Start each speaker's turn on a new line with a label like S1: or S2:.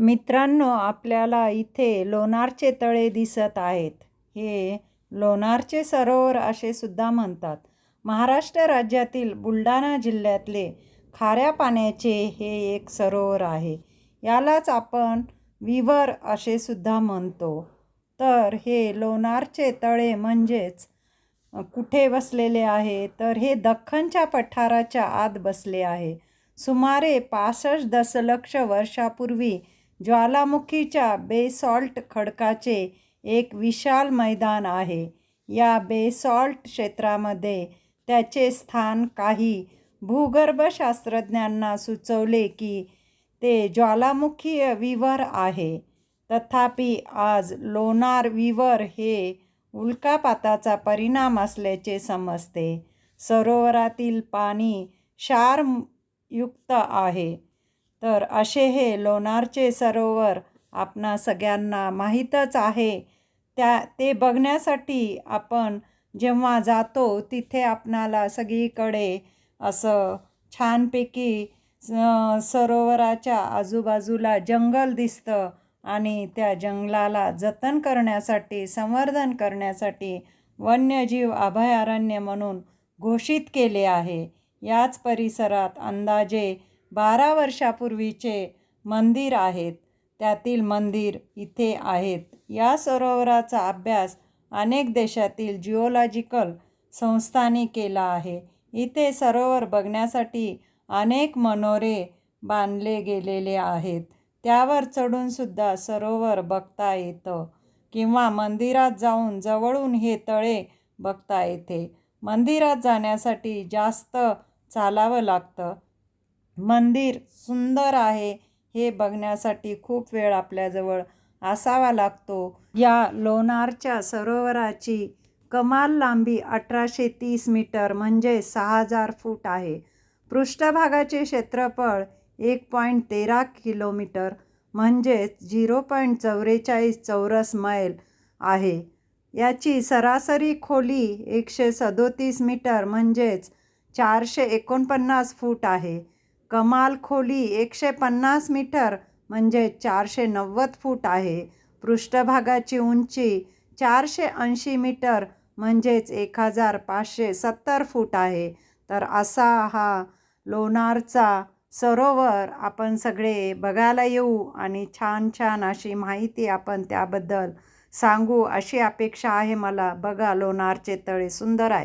S1: मित्रांनो आपल्याला इथे लोणारचे तळे दिसत आहेत. हे लोणारचे सरोवर असे सुद्धा म्हणतात. महाराष्ट्र राज्यातील बुलढाणा जिल्ह्यातले खाऱ्या पाण्याचे हे एक सरोवर आहे. यालाच आपण विवर असे सुद्धा म्हणतो. तर हे लोणारचे तळे म्हणजेच कुठे बसलेले आहे? तर हे दख्खनच्या पठाराच्या आत बसले आहे. सुमारे पासष्ट दशलक्ष वर्षापूर्वी ज्वालामुखीच्या बेसॉल्ट खडकाचे एक विशाल मैदान आहे. या बेसॉल्ट क्षेत्रामध्ये त्याचे स्थान काही भूगर्भशास्त्रज्ञांना सुचवले की ते ज्वालामुखीय विवर आहे. तथापि आज लोणार विवर हे उल्कापाताचा परिणाम असल्याचे समजते. सरोवरातील पाणी क्षारयुक्त आहे. तर असे हे लोणारचे सरोवर आपणा सगळ्यांना माहीतच आहे. त्या ते बघण्यासाठी आपण जेव्हा जातो तिथे आपणाला सगळीकडे असं छानपैकी स- सरोवराच्या आजूबाजूला जंगल दिसतं आणि त्या जंगलाला जतन करण्यासाठी संवर्धन करण्यासाठी वन्यजीव अभयारण्य म्हणून घोषित केले आहे. याच परिसरात अंदाजे बारा वर्षापूर्वीचे मंदिर आहेत. त्यातील मंदिर इथे आहेत. या सरोवराचा अभ्यास अनेक देशातील जिओलॉजिकल संस्थांनी केला आहे. इथे सरोवर बघण्यासाठी अनेक मनोरे बांधले गेलेले आहेत. त्यावर चढूनसुद्धा सरोवर बघता येतं किंवा मंदिरात जाऊन जवळून हे तळे बघता येते. मंदिरात जाण्यासाठी जास्त चालावं लागतं. मंदिर सुंदर आहे हे बघण्यासाठी खूप वेळ आपल्याजवळ असावा लागतो. या लोणारच्या सरोवराची कमाल लांबी अठराशे तीस मीटर म्हणजे सहा हजार फूट आहे. पृष्ठभागाचे क्षेत्रफळ एक पॉईंट तेरा किलोमीटर म्हणजेच झिरो पॉईंट चौवेचाळीस चौरस मैल आहे. याची सरासरी खोली एकशे सदोतीस मीटर म्हणजेच चारशे एकोणपन्नास फूट आहे. कमाल खोली एकशे पन्नास मीटर म्हणजे चारशे नव्वद फूट आहे. पृष्ठभागाची उंची चारशे ऐंशी मीटर म्हणजेच एक हजार पाचशे सत्तर फूट आहे. तर असा हा लोणारचा सरोवर आपण सगळे बघायला येऊ आणि छान छान अशी माहिती आपण त्याबद्दल सांगू अशी अपेक्षा आहे मला. बघा लोणारचे तळे सुंदर आहे.